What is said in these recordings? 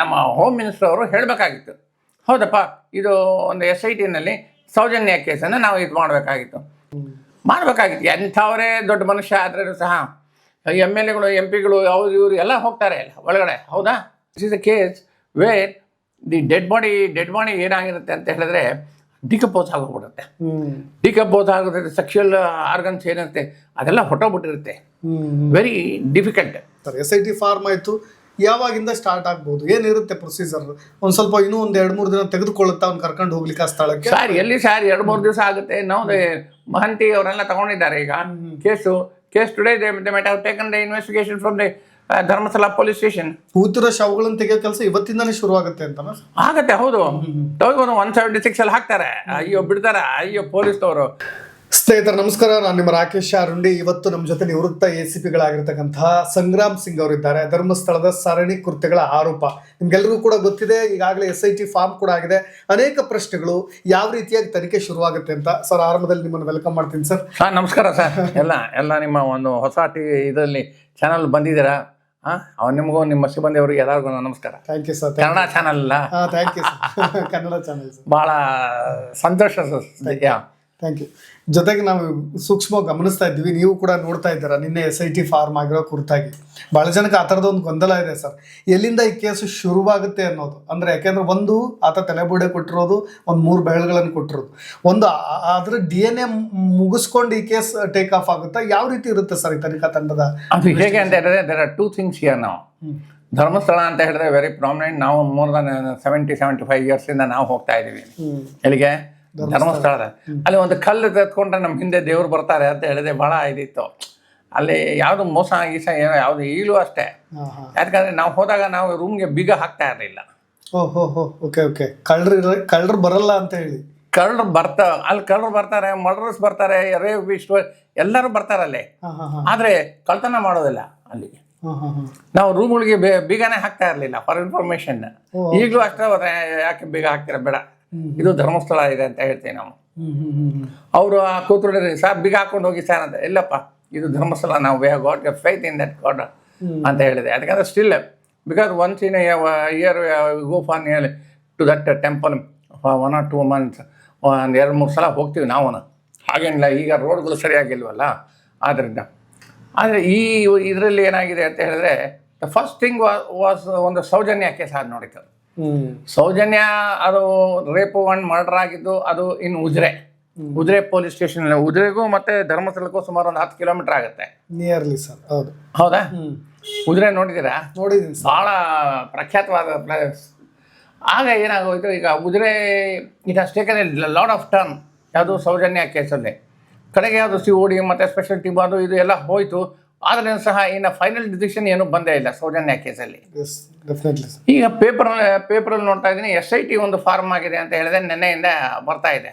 ನಮ್ಮ home minister ಅವರು ಹೇಳಬೇಕಾಗಿತ್ತು. ಹೌದಪ್ಪ ಇದು ಒಂದು ಎಸ್ ಐ ಟಿನಲ್ಲಿ ಸೌಜನ್ಯ ಕೇಸನ್ನು ನಾವು ಇದು ಮಾಡಬೇಕಾಗಿತ್ತು. ಮಾಡಬೇಕಾಗಿತ್ತು. ಎಂಥವರೇ ದೊಡ್ಡ ಮನುಷ್ಯ ಆದ್ರೂ ಸಹ ಎಂ ಎಲ್ ಎಗಳು ಎಂ ಪಿಗಳು ಅವ್ರು ಇವರು ಎಲ್ಲ ಹೋಗ್ತಾರೆ ಒಳಗಡೆ. ಹೌದಾ? This is a case where the dead body dead body ಏನಾಗಿರುತ್ತೆ ಅಂತ ಹೇಳಿದ್ರೆ ಡಿಕಪೋಸ್ ಆಗೋಗ್ಬಿಡುತ್ತೆ. ಡಿಕಪೋಸ್ ಆಗುತ್ತೆ ಸೆಕ್ಷುಯಲ್ ಆರ್ಗನ್ಸ್ ಏನಿರುತ್ತೆ ಅದೆಲ್ಲ ಹೊಟ್ಟೋಗ್ಬಿಟ್ಟಿರುತ್ತೆ. Very difficult sir S I T form ಆಯ್ತು ಯಾವಾಗಿಂದ ಸ್ಟಾರ್ಟ್ ಆಗ್ಬೋದು? ಏನಿರುತ್ತೆ ಪ್ರೊಸೀಜರ್ ಒಂದ್ ಸ್ವಲ್ಪ ಇನ್ನೂ ಒಂದ್ ಎರಡ್ ಮೂರು ದಿನ ತೆಗೆದುಕೊಳ್ಳುತ್ತ ಅವ್ನು ಕರ್ಕೊಂಡು ಹೋಗ್ಲಿಕ್ಕೆ ಆ ಸ್ಥಳಕ್ಕೆ? ಸರ್ ಎಲ್ಲಿ ಸರ್ ಎರಡು ಮೂರು ದಿವಸ ಆಗುತ್ತೆ. ನಾವು ಮಹಂತಿ ಅವರೆಲ್ಲ ತಗೊಂಡಿದ್ದಾರೆ ಈಗ. Case case today they met have taken the investigation from the Dharmasthala police station ಕೂತಿರೋ ಶವಗಳನ್ನು ತೆಗೆಯೋ ಕೆಲಸ ಇವತ್ತಿಂದಾನೇ ಶುರು ಆಗುತ್ತೆ ಅಂತ ಆಗತ್ತೆ ಹೌದು. ತಗೊಂಡು ಒನ್ ಸೆವೆಂಟಿ ಸಿಕ್ಸ್ ಅಲ್ಲಿ ಹಾಕ್ತಾರೆ. ಅಯ್ಯೋ ಬಿಡ್ತಾರ? ಅಯ್ಯೋ ಪೊಲೀಸ್ನವರು. ಸ್ನೇಹಿತರೆ ನಮಸ್ಕಾರ. ನಾನು ನಿಮ್ಮ ರಾಕೇಶ್ ಅರುಂಡಿ. ಇವತ್ತು ನಮ್ಮ ಜೊತೆ ನಿವೃತ್ತ ಎ ಸಿ ಪಿಗಳಾಗಿರ್ತಕ್ಕಂತಹ ಸಂಗ್ರಾಮ್ ಸಿಂಗ್ ಅವರಿದ್ದಾರೆ. ಧರ್ಮಸ್ಥಳದ ಸರಣಿ ಕೃತ್ಯಗಳ ಆರೋಪ. ನಿಮ್ಗೆಲ್ಲರಿಗೂ ಕೂಡ ಗೊತ್ತಿದೆ. ಈಗಾಗಲೇ ಎಸ್ ಐ ಟಿ ಫಾರ್ಮ್ ಕೂಡ ಆಗಿದೆ. ಅನೇಕ ಪ್ರಶ್ನೆಗಳು ಯಾವ ರೀತಿಯಾಗಿ ತನಿಖೆ ಶುರುವಾಗುತ್ತೆ ಅಂತ. ಸರ್ ಆರಂಭದಲ್ಲಿ ನಿಮ್ಮನ್ನು ವೆಲ್ಕಮ್ ಮಾಡ್ತೀನಿ ಸರ್. ಹಾಂ ನಮಸ್ಕಾರ ಸರ್. ಎಲ್ಲ ಎಲ್ಲ ನಿಮ್ಮ ಒಂದು ಹೊಸ ಟಿ ಇದರಲ್ಲಿ ಚಾನಲ್ ಬಂದಿದ್ದೀರಾ? ಹಾಂ ಅವ್ರು ನಿಮಗೂ ನಿಮ್ಮ ಸಿಬ್ಬಂದಿಯವರಿಗೆ ಎಲ್ಲರಿಗೂ ನಮಸ್ಕಾರ. Thank you sir Kannada channel ಅಲ್ಲ? Thank you sir Kannada channel sir ಭಾಳ ಸಂತೋಷ ಸರ್. ಯಾ. ಥ್ಯಾಂಕ್ ಯು ಜೊತೆಗೆ ನಾವು ಸೂಕ್ಷ್ಮವಾಗಿ ಗಮನಿಸ್ತಾ ಇದ್ದೀವಿ. ನೀವು ಕೂಡ ನೋಡ್ತಾ ಇದ್ದೀರಾ ನಿನ್ನೆ ಎಸ್ ಐ ಟಿ ಫಾರ್ಮ್ ಆಗಿರೋ ಕುರಿತಾಗಿ. ಭಾಳ ಜನಕ್ಕೆ ಆ ಥರದ ಒಂದು ಗೊಂದಲ ಇದೆ ಸರ್. ಎಲ್ಲಿಂದ ಈ ಕೇಸು ಶುರುವಾಗುತ್ತೆ ಅನ್ನೋದು. ಅಂದರೆ ಯಾಕೆಂದ್ರೆ ಒಂದು ಆತ ತಲೆಬುಡೆ ಕೊಟ್ಟಿರೋದು ಒಂದು ಮೂರು ಬೆಳೆಗಳನ್ನು ಕೊಟ್ಟಿರೋದು. ಒಂದು ಅದ್ರ ಡಿ ಎನ್ ಎ ಮುಗಿಸ್ಕೊಂಡು ಈ ಕೇಸ್ ಟೇಕ್ ಆಫ್ ಆಗುತ್ತಾ? ಯಾವ ರೀತಿ ಇರುತ್ತೆ ಸರ್ ಈ ತನಿಖಾ ತಂಡದ ಅದು ಹೇಗೆ ಅಂತ ಹೇಳಿದ್ರೆ there are two things here ನಾವು ಧರ್ಮಸ್ಥಳ ಅಂತ ಹೇಳಿದ್ರೆ ವೆರಿ ಪ್ರಾಮಿನೆಂಟ್ ನಾವು more than seventy seventy five ಇಯರ್ಸಿಂದ ನಾವು ಹೋಗ್ತಾ ಇದ್ದೀವಿ. ಎಲ್ಲಿಗೆ? ಧರ್ಮಸ್ಥಳದ. ಅಲ್ಲಿ ಒಂದು ಕಲ್ಲು ತೆತ್ಕೊಂಡ್ರೆ ನಮ್ಮ ಹಿಂದೆ ದೇವ್ರು ಬರ್ತಾರೆ ಅಂತ ಹೇಳಿದೆ ಬಹಳ ಇದಿತ್ತು. ಅಲ್ಲಿ ಯಾವುದು ಮೋಸ ಗೀಸ ಏನೋ ಯಾವುದು ಈಗಲೂ ಅಷ್ಟೇ. ಯಾಕಂದ್ರೆ ನಾವು ಹೋದಾಗ ನಾವು ರೂಮ್ಗೆ ಬೀಗ ಹಾಕ್ತಾ ಇರಲಿಲ್ಲ. Okay okay. ಕಳ್ಳರು ಕಳ್ಳರು ಬರಲ್ಲ ಅಂತ ಹೇಳಿ. ಕಳ್ಳರು ಬರ್ತಾ ಅಲ್ಲಿ ಕಳ್ಳರು ಬರ್ತಾರೆ ಮರ್ಡರ್ಸ್ ಬರ್ತಾರೆ ರೇವ್ ಇಷ್ಟು ಎಲ್ಲರೂ ಬರ್ತಾರೆ ಅಲ್ಲಿ. ಆದರೆ ಕಳ್ತನ ಮಾಡೋದಿಲ್ಲ ಅಲ್ಲಿ. ನಾವು ರೂಮ್ಗಳಿಗೆ ಬೀಗನೇ ಹಾಕ್ತಾ ಇರಲಿಲ್ಲ ಫಾರ್ ಇನ್ಫಾರ್ಮೇಶನ್ ಈಗಲೂ ಅಷ್ಟೇ ಯಾಕೆ ಬೀಗ ಹಾಕ್ತಿರ ಬೇಡ. ಇದು ಧರ್ಮಸ್ಥಳ ಇದೆ ಅಂತ ಹೇಳ್ತೀವಿ ನಾವು. ಅವರು ಆ ಕೂತ್ರು ಸಾಬ್ ಬೀಗ ಹಾಕೊಂಡು ಹೋಗಿ ಸರ್ ಅಂತ. ಇಲ್ಲಪ್ಪ ಇದು ಧರ್ಮಸ್ಥಳ ನಾವು we have got a faith in that god ಅಂತ ಹೇಳಿದೆ. ಯಾಕಂದ್ರೆ still because once in year go for near to that temple one or two months ಒಂದು ಎರಡು ಮೂರು ಸಲ ಹೋಗ್ತೀವಿ ನಾವು. ಹಾಗೇನಿಲ್ಲ ಈಗ ರೋಡ್ಗಳು ಸರಿಯಾಗಿಲ್ವಲ್ಲ? ಆದ್ದರಿಂದ ಆದರೆ ಈ ಇದರಲ್ಲಿ ಏನಾಗಿದೆ ಅಂತ ಹೇಳಿದ್ರೆ ದ ಫಸ್ಟ್ ಥಿಂಗ್ ವಾಸ್ ಒಂದು ಸೌಜನ್ಯ ಕೇಸ್ ನೋಡಿತು ಹ್ಮ್ ಸೌಜನ್ಯ ಅದು ರೇಪು ಒನ್ ಮರ್ಡರ್ ಆಗಿದ್ದು ಅದು ಇನ್ ಉಜ್ರೆ. ಉಜ್ರೆ ಪೊಲೀಸ್ ಸ್ಟೇಷನ್ ಉಜ್ರೆಗೂ ಮತ್ತೆ ಧರ್ಮಸ್ಥಳಕ್ಕೂ ಸುಮಾರು ಒಂದು ಹತ್ತು ಕಿಲೋಮೀಟರ್ ಆಗುತ್ತೆ. ನಿಯರ್ಲಿ ಸರ್ ಹೌದು. ಹೌದಾ? ಉಜ್ರೆ ನೋಡಿದ್ದೀರಾ? ನೋಡಿದ್ದೀನಿ ಭಾಳ ಪ್ರಖ್ಯಾತವಾದ ಪ್ಲೇಸ್ ಆಗ ಏನಾಗೋಯ್ತು ಈಗ Ujire taken a lot of turn ಯಾವುದು ಸೌಜನ್ಯ ಕೇಸಲ್ಲಿ ಕಡೆಗೆ ಯಾವುದು ಸಿ ಓ ಡಿ ಮತ್ತು ಸ್ಪೆಷಲ್ ಟೀಮ್ ಅದು ಇದು ಎಲ್ಲ ಹೋಯಿತು. ಆದ್ರೆ ಸಹ ಇನ್ನು ಫೈನಲ್ ಡಿಸಿಷನ್ ಏನು ಬಂದೇ ಇಲ್ಲ ಸೌಜನ್ಯ ಕೇಸಲ್ಲಿ. ಈಗ ಪೇಪರ್ ಪೇಪರಲ್ಲಿ ನೋಡ್ತಾ ಇದ್ದೀನಿ ಎಸ್ ಐ ಟಿ ಒಂದು ಫಾರ್ಮ್ ಆಗಿದೆ ಅಂತ ಹೇಳಿದೆ ನಿನ್ನೆಯಿಂದ ಬರ್ತಾ ಇದೆ.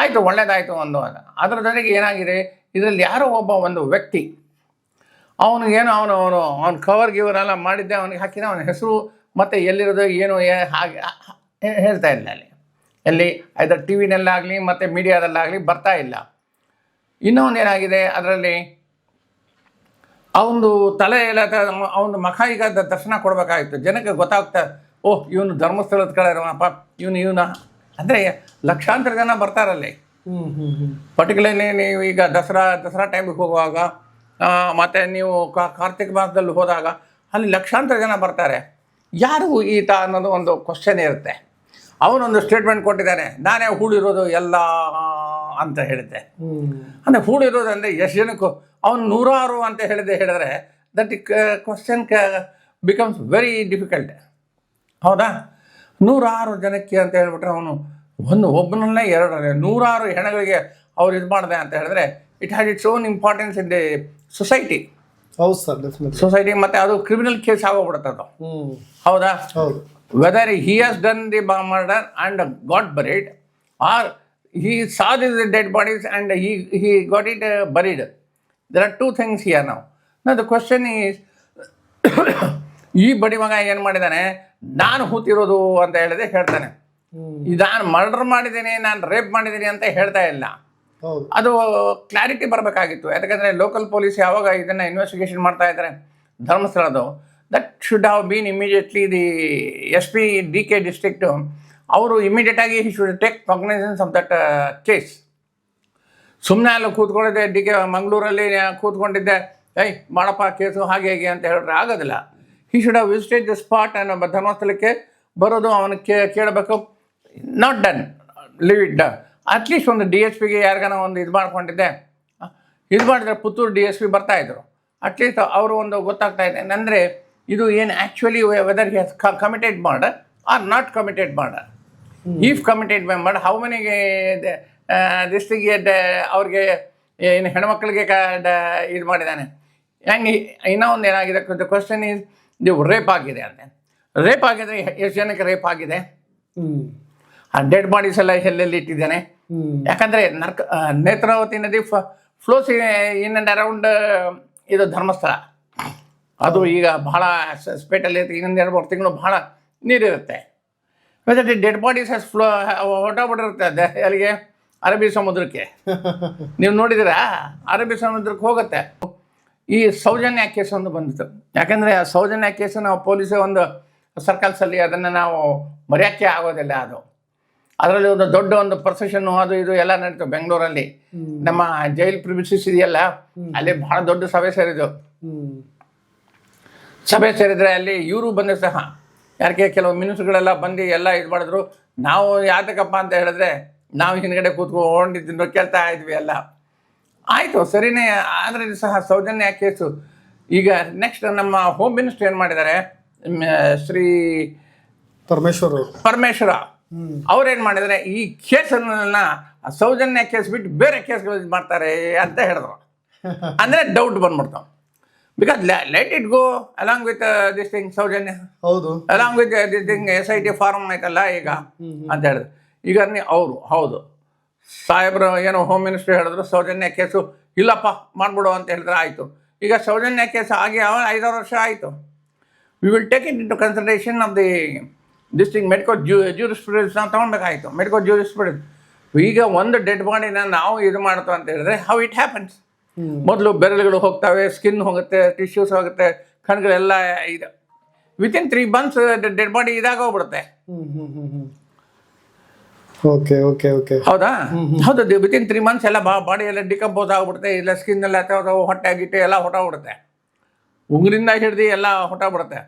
ಆಯಿತು ಒಳ್ಳೇದಾಯಿತು ಒಂದು. ಅದರ ಜೊತೆಗೆ ಏನಾಗಿದೆ ಇದರಲ್ಲಿ ಯಾರೋ ಒಬ್ಬ ಒಂದು ವ್ಯಕ್ತಿ ಅವನಿಗೇನು ಅವನು ಅವನು ಅವ್ನ ಕವರ್ ಗಿವರ್ ಮಾಡಿದ್ದೆ ಅವನಿಗೆ ಹಾಕಿದ ಅವನ ಹೆಸರು ಮತ್ತು ಎಲ್ಲಿರೋದು ಏನು ಹಾಗೆ ಹೇಳ್ತಾ ಇಲ್ಲ ಅಲ್ಲಿ. ಎಲ್ಲಿ? ಐದರ್ ಟಿ ವಿನಲ್ಲಾಗಲಿ ಮತ್ತು ಮೀಡಿಯಾದಲ್ಲಾಗಲಿ ಬರ್ತಾ ಇಲ್ಲ. ಇನ್ನೊಂದೇನಾಗಿದೆ ಅದರಲ್ಲಿ ಅವನು ತಲೆ ಎಲ್ಲ ಅವನ ಮಖ ಈಗ ದರ್ಶನ ಕೊಡಬೇಕಾಗಿತ್ತು. ಜನಕ್ಕೆ ಗೊತ್ತಾಗ್ತಾ ಓಹ್ ಇವನು ಧರ್ಮಸ್ಥಳದ ಕಡೆ ಇರೋನಪ್ಪ ಇವನು ಇವನ. ಅಂದರೆ ಲಕ್ಷಾಂತರ ಜನ ಬರ್ತಾರಲ್ಲಿ. ಪರ್ಟಿಕ್ಯುಲರ್ಲಿ ನೀವು ಈಗ ದಸರಾ ದಸರಾ ಟೈಮಿಗೆ ಹೋಗುವಾಗ ಮತ್ತು ನೀವು ಕಾ- ಕಾರ್ತಿಕ ಮಾಸದಲ್ಲಿ ಹೋದಾಗ ಅಲ್ಲಿ ಲಕ್ಷಾಂತರ ಜನ ಬರ್ತಾರೆ. ಯಾರು ಈತ ಅನ್ನೋದು ಒಂದು ಕ್ವಶನ್ ಇರುತ್ತೆ. ಅವನೊಂದು ಸ್ಟೇಟ್ಮೆಂಟ್ ಕೊಟ್ಟಿದ್ದಾನೆ. ನಾನೇ ಹೂಡಿರೋದು ಎಲ್ಲ ಅಂತ ಹೇಳಿದ್ದೆ. ಅಂದರೆ ಹೂಡಿರೋದು ಅಂದರೆ ಎಷ್ಟು ಜನಕ್ಕೂ ಅವನು ನೂರಾರು ಅಂತ ಹೇಳಿದೆ ಹೇಳಿದ್ರೆ that question becomes very difficult ಹೌದಾ? ನೂರಾರು ಜನಕ್ಕೆ ಅಂತ ಹೇಳ್ಬಿಟ್ರೆ ಅವನು ಒಂದು ಒಬ್ಬನಲ್ಲೇ ಎರಡರಲ್ಲೇ ನೂರಾರು ಹೆಣಗಳಿಗೆ ಅವ್ರು ಇದು ಮಾಡಿದೆ ಅಂತ ಹೇಳಿದ್ರೆ it had its own importance in the society ಹೌದು ಸರ್ ಸೊಸೈಟಿ ಮತ್ತು ಅದು ಕ್ರಿಮಿನಲ್ ಕೇಸ್ ಆಗೋಗ್ಬಿಡುತ್ತೆ ಅದು. ಹೌದಾ? ಹೌದು. He he done the murder and got buried or he saw these dead bodies and he, he got it uh, buried. There are two things here now. Now the question is, ಈ ಬಡಿ ಮಗ ಏನು ಮಾಡಿದ್ದಾನೆ ನಾನು ಹೂತಿರೋದು ಅಂತ ಹೇಳದೆ ಹೇಳ್ತಾನೆ. ನಾನು ಮರ್ಡರ್ ಮಾಡಿದ್ದೀನಿ ನಾನು ರೇಪ್ ಮಾಡಿದ್ದೀನಿ ಅಂತ ಹೇಳ್ತಾ ಇಲ್ಲ. ಅದು ಕ್ಲಾರಿಟಿ ಬರಬೇಕಾಗಿತ್ತು. ಯಾಕಂದರೆ ಲೋಕಲ್ ಪೊಲೀಸ್ ಯಾವಾಗ ಇದನ್ನು ಇನ್ವೆಸ್ಟಿಗೇಷನ್ ಮಾಡ್ತಾ ಇದ್ದಾರೆ ಧರ್ಮಸ್ಥಳದ್ದು. That should have been immediately the S P D K district ಅವರು ಇಮಿಡಿಯೇಟಾಗಿ he should take cognizance of that case ಸುಮ್ಮನೆ ಅಲ್ಲಿ ಕೂತ್ಕೊಂಡಿದ್ದೆ ಡಿ ಕೆ ಮಂಗಳೂರಲ್ಲಿ ಕೂತ್ಕೊಂಡಿದ್ದೆ, ಏಯ್, ಮಾಡಪ್ಪ, ಕೇಸು ಹಾಗೆ ಹೇಗೆ ಅಂತ ಹೇಳಿದ್ರೆ ಆಗೋದಿಲ್ಲ. He should have visited the spot ಅನ್ನೋ ಧರ್ಮಸ್ಥಳಕ್ಕೆ ಬರೋದು ಅವನು ಕೇ, ಕೇಳಬೇಕು. Not done live it done at least ಒಂದು ಡಿ ಎಸ್ ಪಿಗೆ ಯಾರಿಗಾನ ಒಂದು ಇದು ಮಾಡ್ಕೊಂಡಿದ್ದೆ. ಇದು ಮಾಡಿದ್ರೆ ಪುತ್ತೂರು ಡಿ ಎಸ್ ಪಿ ಬರ್ತಾಯಿದ್ರು ಅಟ್ಲೀಸ್ಟ್ ಅವರು ಒಂದು ಗೊತ್ತಾಗ್ತಾ ಇದೆ. ಅಂದರೆ ಇದು ಏನು actually weather he has committed murder are not committed murder if committed member how ಮೆನಿಗೆ ದಿಸ್ಟಿಗೆ ಅವ್ರಿಗೆ ಏನು ಹೆಣ್ಮಕ್ಳಿಗೆ ಕ ಇದು ಮಾಡಿದ್ದಾನೆ. ಹೆಂಗೆ ಇನ್ನೂ ಒಂದು ಏನಾಗಿದೆ? ಕ್ವಶನ್ ಈಸ್ ನೀವು ರೇಪ್ ಆಗಿದೆ ಅಂತ. ರೇಪ್ ಆಗಿದ್ರೆ ಎಷ್ಟು ಜನಕ್ಕೆ ರೇಪ್ ಆಗಿದೆ? ಡೆಡ್ ಬಾಡೀಸ್ ಎಲ್ಲ ಎಲ್ಲೆಲ್ಲಿ ಇಟ್ಟಿದ್ದಾನೆ. ಯಾಕಂದರೆ ನರ್ಕ ನೇತ್ರಾವತಿ ನದಿ ಫ್ಲೋಸ್ ಇನ್ ಆ್ಯಂಡ್ ಅರೌಂಡ್ ಇದು ಧರ್ಮಸ್ಥಳ. ಅದು ಈಗ ಬಹಳ ಸ್ಪೇಟಲ್ಲಿ ಇನ್ನೊಂದು ಎರಡು ಮೂರು ತಿಂಗಳು ಬಹಳ ನೀರಿರುತ್ತೆ. ಮತ್ತು ಡೆಡ್ ಬಾಡೀಸ್ ಹಸ್ ಫ್ಲೋ ಹೊಟ್ಟೋಗ್ಬಿಟ್ಟಿರುತ್ತೆ ಅದೇ ಅಲ್ಲಿಗೆ ಅರಬ್ಬಿ ಸಮುದ್ರಕ್ಕೆ. ನೀವು ನೋಡಿದಿರಾ ಅರಬ್ಬಿ ಸಮುದ್ರಕ್ಕೆ ಹೋಗುತ್ತೆ. ಈ ಸೌಜನ್ಯ ಕೇಸ್ ಒಂದು ಬಂದಿತ್ತು. ಯಾಕಂದರೆ ಆ ಸೌಜನ್ಯ ಕೇಸ್ ನಾವು ಪೊಲೀಸ್ ಒಂದು ಸರ್ಕಲ್ಸಲ್ಲಿ ಅದನ್ನು ನಾವು ಮರೆಯಕ್ಕೆ ಆಗೋದಿಲ್ಲ ಅದು. ಅದರಲ್ಲಿ ಒಂದು ದೊಡ್ಡ ಒಂದು ಪ್ರೊಸೆಷನ್ನು ಅದು ಇದು ಎಲ್ಲ ನಡೀತು ಬೆಂಗಳೂರಲ್ಲಿ. ನಮ್ಮ ಜೈಲ್ ಪ್ರಿಮಿಸಿಸ್ ಇದೆಯಲ್ಲ ಅಲ್ಲಿ ಬಹಳ ದೊಡ್ಡ ಸಭೆ ಸೇರಿದ್ದು. ಸಭೆ ಸೇರಿದರೆ ಅಲ್ಲಿ ಇವರು ಬಂದ ಸಹ ಯಾಕೆ ಕೆಲವು ಮಿನಿಸ್ಟ್ರುಗಳೆಲ್ಲ ಬಂದು ಎಲ್ಲ ಇದು ಮಾಡಿದ್ರು. ನಾವು ಯಾತಕ್ಕಪ್ಪ ಅಂತ ಹೇಳಿದ್ರೆ ನಾವು ಹಿಂದ್ಗಡೆ ಕೂತ್ಕೊಂಡಿದ್ದು ಕೇಳ್ತಾ ಇದ್ವಿ ಎಲ್ಲ. ಆಯಿತು ಸರಿನೇ. ಆದರೆ ಸಹ ಸೌಜನ್ಯ ಕೇಸು. ಈಗ ನೆಕ್ಸ್ಟ್ ನಮ್ಮ ಹೋಮ್ ಮಿನಿಸ್ಟರ್ ಏನು ಮಾಡಿದ್ದಾರೆ? ಶ್ರೀ ಪರಮೇಶ್ವರ ಪರಮೇಶ್ವರ. ಅವ್ರೇನು ಮಾಡಿದರೆ ಈ ಕೇಸನ್ನ ಸೌಜನ್ಯ ಕೇಸ್ ಬಿಟ್ಟು ಬೇರೆ ಕೇಸ್ಗಳು ಇದು ಮಾಡ್ತಾರೆ ಅಂತ ಹೇಳಿದ್ರು. ಅಂದರೆ doubt ಬಂದ್ಬಿಡ್ತಾವೆ because let it go along with this thing Sowjanya ಹೌದು. Along with this thing S I T form ಆಯ್ತಲ್ಲ ಈಗ? ಅಂತ ಹೇಳಿದ್ರು. ಈಗ ಅವರು ಹೌದು. ಸಾಹೇಬ್ರು ಏನೋ ಹೋಮ್ ಮಿನಿಸ್ಟರ್ ಹೇಳಿದ್ರು ಸೌಜನ್ಯ ಕೇಸು ಇಲ್ಲಪ್ಪ ಮಾಡ್ಬಿಡು ಅಂತ ಹೇಳಿದ್ರೆ ಆಯಿತು. ಈಗ ಸೌಜನ್ಯ ಕೇಸ್ ಆಗಿ ಐದಾರು ವರ್ಷ ಆಯಿತು. We will take it into consultation of the this thing medical ju jurisprudence ನಾವು ತೊಗೊಬೇಕಾಯಿತು. ಮೆಡಿಕೋ ಜ್ಯೂರಿಸ್ಪ್ರೂಡೆನ್ಸ್ ಈಗ ಒಂದು ಡೆಡ್ ಬಾಡಿನ ನಾವು ಇದು ಮಾಡ್ತೋ ಅಂತ ಹೇಳಿದ್ರೆ ಹೌ ಇಟ್ ಹ್ಯಾಪನ್ಸ್ ಮೊದಲು ಬೆರಳುಗಳು ಹೋಗ್ತವೆ ಸ್ಕಿನ್ ಹೋಗುತ್ತೆ ಟಿಶ್ಯೂಸ್ ಹೋಗುತ್ತೆ ಕಣ್ಗಳೆಲ್ಲ ಇದು. Within three months dead body ಇದಾಗ ಹೋಗ್ಬಿಡುತ್ತೆ hmm hmm hmm hmm. Okay okay okay ಹೌದಾ? ಹೌದು ವಿತಿನ್ ತ್ರೀ ಮಂತ್ಸ್ ಎಲ್ಲ ಬಾಡಿ ಎಲ್ಲ ಡಿಕಂಪೋಸ್ ಆಗ್ಬಿಡುತ್ತೆ ಇಲ್ಲ ಸ್ಕಿನ್ ಎಲ್ಲ ಹೊಟ್ಟೆ ಗಿಟ್ಟೆ ಎಲ್ಲ ಹೊಟ್ಟೋಗ್ಬಿಡುತ್ತೆ ಉಂಗ್ರಿಂದ ಹಿಡ್ದು ಎಲ್ಲ ಹೊಟ್ಟೋಗ್ಬಿಡುತ್ತೆ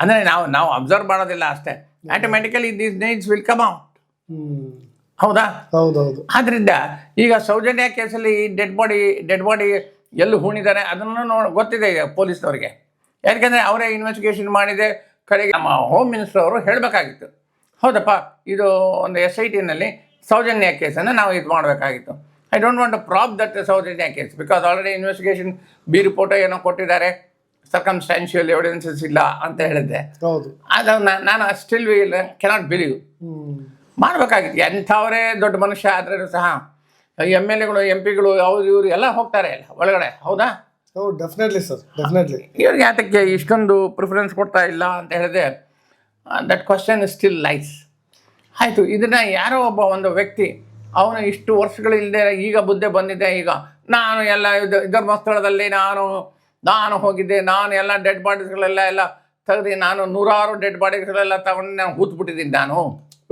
ಅಂದರೆ ನಾವು ನಾವು ಅಬ್ಸರ್ವ್ ಮಾಡೋದಿಲ್ಲ ಅಷ್ಟೇ. Automatically these needs will come out ಹೌದಾ? ಹೌದೌದು. ಆದ್ರಿಂದ ಈಗ ಸೌಜನ್ಯ ಕೇಸಲ್ಲಿ ಈ ಡೆಡ್ ಬಾಡಿ ಡೆಡ್ ಬಾಡಿ ಎಲ್ಲಿ ಹೂಣಿದ್ದಾರೆ ಅದನ್ನು ನೋ ಗೊತ್ತಿದೆ ಈಗ ಪೊಲೀಸ್ನವ್ರಿಗೆ. ಯಾಕೆಂದರೆ ಅವರೇ ಇನ್ವೆಸ್ಟಿಗೇಷನ್ ಮಾಡಿದೆ ಕಡೆಗೆ ನಮ್ಮ ಹೋಮ್ ಮಿನಿಸ್ಟರ್ ಅವರು ಹೇಳಬೇಕಾಗಿತ್ತು. ಹೌದಪ್ಪ ಇದು ಒಂದು ಎಸ್ ಐ ಟಿನಲ್ಲಿ ಸೌಜನ್ಯ ಕೇಸನ್ನು ನಾವು ಇದು ಮಾಡಬೇಕಾಗಿತ್ತು. I don't want to prop that Sowjanya case because already investigation B report ಏನೋ ಕೊಟ್ಟಿದ್ದಾರೆ ಸರ್ಕಮ್ಸ್ಟಾನ್ಷಿಯಲ್ ಎವಿಡೆನ್ಸಸ್ ಇಲ್ಲ ಅಂತ ಹೇಳಿದ್ದೆ. ಹೌದು. ಅದನ್ನು ನಾನು ಸ್ಟಿಲ್ ವಿಲ್ ಕೆನಾಟ್ ಬಿಲೀವ್ ಮಾಡಬೇಕಾಗಿತ್ತು. ಎಂಥವರೇ ದೊಡ್ಡ ಮನುಷ್ಯ ಆದ್ರೂ ಸಹ ಎಂ ಎಲ್ ಎಗಳು ಎಂ ಪಿಗಳು ಯಾವ್ದು ಇವರು ಎಲ್ಲ ಹೋಗ್ತಾರೆ ಎಲ್ಲ ಒಳಗಡೆ ಹೌದಾ? ಡೆಫಿನೆಟ್ಲಿ ಸರ್ ಡೆಫಿನೆಟ್ಲಿ ಇವ್ರಿಗೆ ಯಾತಕ್ಕೆ ಇಷ್ಟೊಂದು ಪ್ರಿಫರೆನ್ಸ್ ಕೊಡ್ತಾ ಇಲ್ಲ ಅಂತ ಹೇಳಿದೆ that question is still lies ಆಯಿತು ಇದನ್ನು ಯಾರೋ ಒಬ್ಬ ಒಂದು ವ್ಯಕ್ತಿ ಅವನು ಇಷ್ಟು ವರ್ಷಗಳಿಲ್ಲದೆ ಈಗ ಬುದ್ಧಿ ಬಂದಿದೆ ಈಗ ನಾನು ಎಲ್ಲ ಇದು ಧರ್ಮಸ್ಥಳದಲ್ಲಿ ನಾನು ನಾನು ಹೋಗಿದ್ದೆ ನಾನು ಎಲ್ಲ ಡೆಡ್ ಬಾಡೀಸ್ಗಳೆಲ್ಲ ಎಲ್ಲ ತೆಗೆದು ನಾನು ನೂರಾರು ಡೆಡ್ ಬಾಡೀಸ್ಗಳೆಲ್ಲ ತಗೊಂಡು ನಾನು ಹೂತ್ಬಿಟ್ಟಿದ್ದೀನಿ ನಾನು.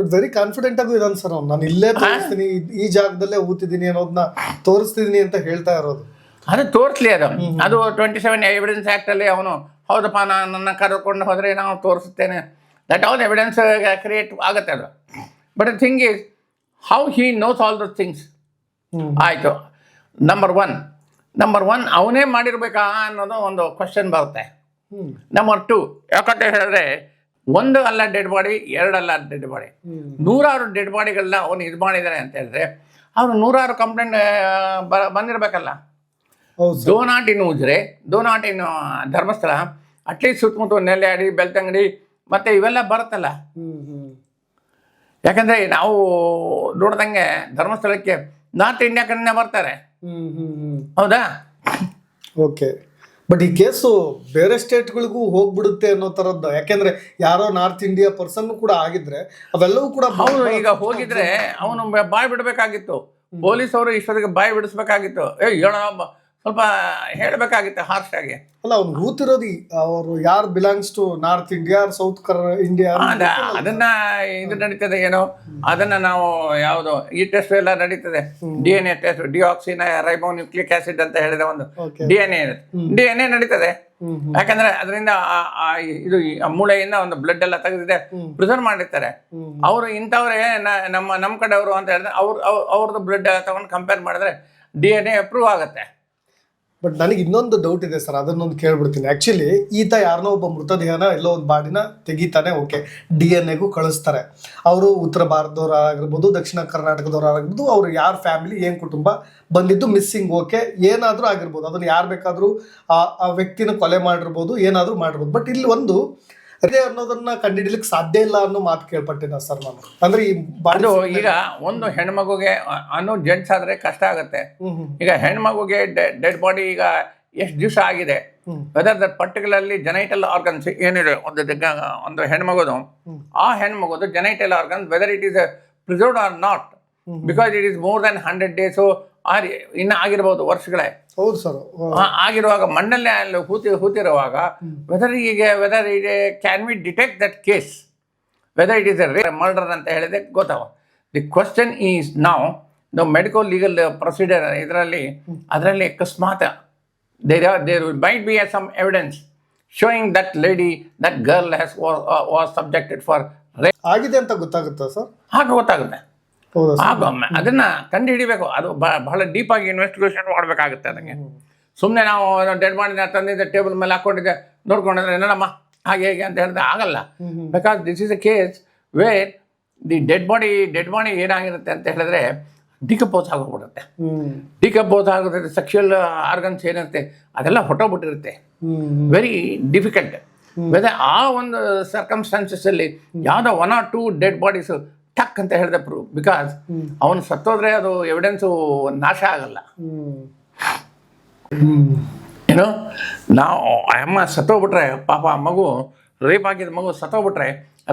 ಬಟ್ ವೆರಿ ಕಾನ್ಫಿಡೆಂಟ್ ಆಗು ಇದಾನೆ ಸರ್ ಅವ್ನು. ನಾನು ಇಲ್ಲೇ ತೋರಿಸ್ತೀನಿ ಈ- ಜಾಗದಲ್ಲೇ ಊತಿದ್ದೀನಿ ಅನ್ನೋದನ್ನ ತೋರಿಸ್ತಿದ್ದೀನಿ ಅಂತ ಹೇಳ್ತಾ ಇರೋದು. ಅದು ತೋರಿಸ್ಲಿ ಅದು. ಅದು ಟ್ವೆಂಟಿ ಸೆವೆನ್ ಎವಿಡೆನ್ಸ್ ಆ್ಯಕ್ಟಲ್ಲಿ ಅವನು ಹೌದಪ್ಪ ನಾನು ನನ್ನ ಕರೆದುಕೊಂಡು ಹೋದರೆ ನಾವು ತೋರಿಸುತ್ತೇನೆ. ದಟ್ ಆಲ್ ಎವಿಡೆನ್ಸ್ ಕ್ರಿಯೇಟ್ ಆಗುತ್ತೆ ಅದು. But thing is how he knows all the things ಆಯಿತು. ನಂಬರ್ ಒನ್ ನಂಬರ್ ಒನ್ ಅವನೇ ಮಾಡಿರ್ಬೇಕಾ ಅನ್ನೋದು ಒಂದು ಕ್ವಶನ್ ಬರುತ್ತೆ. ನಂಬರ್ ಟು ಯಾಕಂತ ಹೇಳಿದ್ರೆ ಒಂದು ಅಲ್ಲ ಡೆಡ್ ಬಾಡಿ ಎರಡಲ್ಲ ಡೆಡ್ ಬಾಡಿ ನೂರಾರು ಡೆಡ್ ಬಾಡಿಗಳನ್ನ ಅವನು ಇದು ಮಾಡಿದ್ದಾನೆ ಅಂತ ಹೇಳಿದ್ರೆ ಅವನು ನೂರಾರು ಕಂಪ್ಲೇಂಟ್ ಬಂದಿರಬೇಕಲ್ಲ. ದೋ ನಾಟ್ ಇನ್ ಉಜ್ರೆ ದೋ ನಾಟ್ ಇನ್ ಧರ್ಮಸ್ಥಳ. ಅಟ್ಲೀಸ್ಟ್ ಸುತ್ತಮುತ್ತ ನೆಲ್ಯಾಡಿ ಬೆಳ್ತಂಗಡಿ ಮತ್ತೆ ಇವೆಲ್ಲ ಬರುತ್ತಲ್ಲ. ಯಾಕಂದ್ರೆ ನಾವು ನೋಡ್ದಂಗೆ ಧರ್ಮಸ್ಥಳಕ್ಕೆ ನಾರ್ತ್ ಇಂಡಿಯಾ ಕಡೆನೇ ಬರ್ತಾರೆ. ಹೌದಾ? ಓಕೆ. ಬಟ್ ಈ ಕೇಸು ಬೇರೆ ಸ್ಟೇಟ್ಗಳಿಗೂ ಹೋಗ್ಬಿಡುತ್ತೆ ಅನ್ನೋ ತರದ್ದು. ಯಾಕೆಂದ್ರೆ ಯಾರೋ ನಾರ್ತ್ ಇಂಡಿಯಾ ಪರ್ಸನ್ ಕೂಡ ಆಗಿದ್ರೆ ಅವೆಲ್ಲವೂ ಕೂಡ ಈಗ ಹೋಗಿದ್ರೆ ಅವನು ಬಾಯ್ ಬಿಡಬೇಕಾಗಿತ್ತು. ಪೊಲೀಸ್ ಅವರು ಇಷ್ಟೊತ್ತಿಗೆ ಬಾಯ್ ಬಿಡಿಸ್ಬೇಕಾಗಿತ್ತು. ಏ ಹೇಳ ಸ್ವಲ್ಪ ಹೇಳಬೇಕಾಗಿತ್ತು ಹಾರ್ಶ್ ಆಗಿ. ಅಲ್ಲ ಅವ್ನು ರೂತಿರೋದಿ ಅವರು ಯಾರು belongs to north India south India ಅದನ್ನ ಇದು ನಡೀತದೆ ಏನೋ ಅದನ್ನ ನಾವು ಯಾವುದು ಈ ಟೆಸ್ಟ್ ಎಲ್ಲ ನಡೀತದೆ. D N A test deoxyribonucleic acid ಅಂತ ಹೇಳಿದ ಒಂದು. D N A D N A ನಡೀತದೆ. ಯಾಕಂದ್ರೆ ಅದರಿಂದ ಇದು ಮೂಳೆಯಿಂದ ಒಂದು ಬ್ಲಡ್ ಎಲ್ಲ ತೆಗೆದಿದೆ. ಪ್ರಿಸರ್ವ್ ಮಾಡಿರ್ತಾರೆ. ಅವರು ಇಂಥವ್ರೆ ನಮ್ಮ ನಮ್ಮ ಕಡೆಯವರು ಅಂತ ಹೇಳಿದ್ರೆ ಅವ್ರ ಅವ್ರ- ಅವ್ರದ್ದು ಬ್ಲಡ್ ತಗೊಂಡು ಕಂಪೇರ್ ಮಾಡಿದ್ರೆ ಡಿ ಎನ್ ಎ ಅಪ್ರೂವ್ ಆಗುತ್ತೆ. ಬಟ್ ನನಗೆ ಇನ್ನೊಂದು ಡೌಟ್ ಇದೆ ಸರ್ ಅದನ್ನೊಂದು ಕೇಳ್ಬಿಡ್ತೀನಿ. ಆಕ್ಚುಲಿ ಈತ ಯಾರನ್ನೋ ಒಬ್ಬ ಮೃತದೇಹನ ಎಲ್ಲೋ ಒಂದು ಬಾಡಿನ ತೆಗಿತಾನೆ ಓಕೆ ಡಿ ಎನ್ ಎಗೂ ಕಳಿಸ್ತಾರೆ. ಅವರು ಉತ್ತರ ಭಾರತದವರಾಗಿರ್ಬೋದು, ದಕ್ಷಿಣ ಕರ್ನಾಟಕದವರಾಗಿರ್ಬೋದು, ಅವ್ರು ಯಾರ ಫ್ಯಾಮಿಲಿ ಏನು ಕುಟುಂಬ ಬಂದಿದ್ದು ಮಿಸ್ಸಿಂಗ್ ಓಕೆ ಏನಾದರೂ ಆಗಿರ್ಬೋದು, ಅದನ್ನು ಯಾರು ಬೇಕಾದರೂ, ಆ ವ್ಯಕ್ತಿನ ಕೊಲೆ ಮಾಡಿರ್ಬೋದು, ಏನಾದರೂ ಮಾಡಿರ್ಬೋದು ಬಟ್ ಇಲ್ಲಿ ಒಂದು ಅದೇ ಅನ್ನೋದನ್ನ ಕಂಡುಹಿಡಿಲಿಕ್ಕೆ ಸಾಧ್ಯ ಇಲ್ಲ ಅನ್ನೋ ಮಾತು ಕೇಳ್ಪಟ್ಟಿನ ಸರ್ ನಾನು. ಅಂದ್ರೆ ಈ ಅದು ಈಗ ಒಂದು ಹೆಣ್ಮಗುಗೆ ಅನ್ನೋ ಜೆಂಟ್ಸ್ ಆದ್ರೆ ಕಷ್ಟ ಆಗುತ್ತೆ. ಈಗ ಹೆಣ್ಮಗುಗೆ ಡೆಡ್ ಬಾಡಿ ಈಗ ಎಷ್ಟು ದಿವಸ ಆಗಿದೆ. Whether that particularly genital organs ಏನಿದೆ ಒಂದು ಒಂದು ಹೆಣ್ಮಗುದು ಆ ಹೆಣ್ಮಗುದು genital organs whether it is preserved or not because it is more than hundred days or ಇನ್ನು ಆಗಿರ್ಬೋದು ವರ್ಷಗಳೇ. ಹೌದು ಸರ್. ಆಗಿರುವಾಗ ಮಣ್ಣಲ್ಲೇ ಅಲ್ಲಿ ಹೂತಿ ಹೂತಿರುವಾಗ ವೆದರ್ ಈಗ whether it can we detect that case whether it is a murder ಅಂತ ಹೇಳಿದೆ ಗೊತ್ತಾವ. ದಿ ಕ್ವಶನ್ ಈಸ್ ನಾವು ದ ಮೆಡಿಕಲ್ ಲೀಗಲ್ ಪ್ರೊಸೀಜರ್ ಇದರಲ್ಲಿ ಅದರಲ್ಲಿ ಅಕಸ್ಮಾತ್ there there might be some evidence showing that lady that girl has was subjected for ಆಗಿದೆ ಅಂತ ಗೊತ್ತಾಗುತ್ತಾ ಸರ್? ಹಾಗೆ ಗೊತ್ತಾಗುತ್ತೆ. ಹೌದಾ ಸರ್? ಆಗ ಅದನ್ನ ಕಂಡು ಹಿಡಿಬೇಕು ಅದು ಬಹಳ ಡೀಪ್ ಆಗಿ ಇನ್ವೆಸ್ಟಿಗೇಷನ್ ಮಾಡಬೇಕಾಗುತ್ತೆ ಅದಕ್ಕೆ. ಸುಮ್ಮನೆ ನಾವು ಡೆಡ್ ಮಾಡಿದ ತಂದಿದ್ದೆ ಟೇಬಲ್ ಮೇಲೆ ಹಾಕೊಂಡಿದ್ದೆ. ನೋಡ್ಕೊಂಡ್ರೆ ಏನಮ್ಮ ಹಾಗೆ ಹೇಗೆ ಅಂತ ಹೇಳಿದ್ರೆ ಆಗಲ್ಲ. Because this is a case where the dead body dead body ಏನಾಗಿರುತ್ತೆ ಅಂತ ಹೇಳಿದ್ರೆ ಡಿಕಪೋಸ್ ಆಗೋಗ್ಬಿಡುತ್ತೆ. ಡಿಕಪೋಸ್ ಆಗುತ್ತೆ ಸೆಕ್ಷುವಲ್ ಆರ್ಗನ್ಸ್ ಏನಿರುತ್ತೆ ಅದೆಲ್ಲ ಹೊಟ್ಟೋಗ್ಬಿಟ್ಟಿರುತ್ತೆ ವೆರಿ ಡಿಫಿಕಲ್ಟ್ ವೆದರ್ ಆ ಒಂದು ಸರ್ಕಮ್ಸ್ಟಾನ್ಸಸ್ ಅಲ್ಲಿ ಯಾವುದೋ one or two dead bodies tuck ಅಂತ ಹೇಳಿದೆ ಪ್ರೂವ್ ಬಿಕಾಸ್ ಅವನು ಸತ್ತೋದ್ರೆ ಅದು ಎವಿಡೆನ್ಸು ನಾಶ ಆಗಲ್ಲ. ಏನು ನಾವು ಅಮ್ಮ ಸತ್ತೋಗ್ಬಿಟ್ರೆ ಪಾಪ ಮಗು ರೇಪ್ ಆಗಿದ್ದ ಮಗು ಸತ್ತೋಗ್ಬಿಟ್ರೆ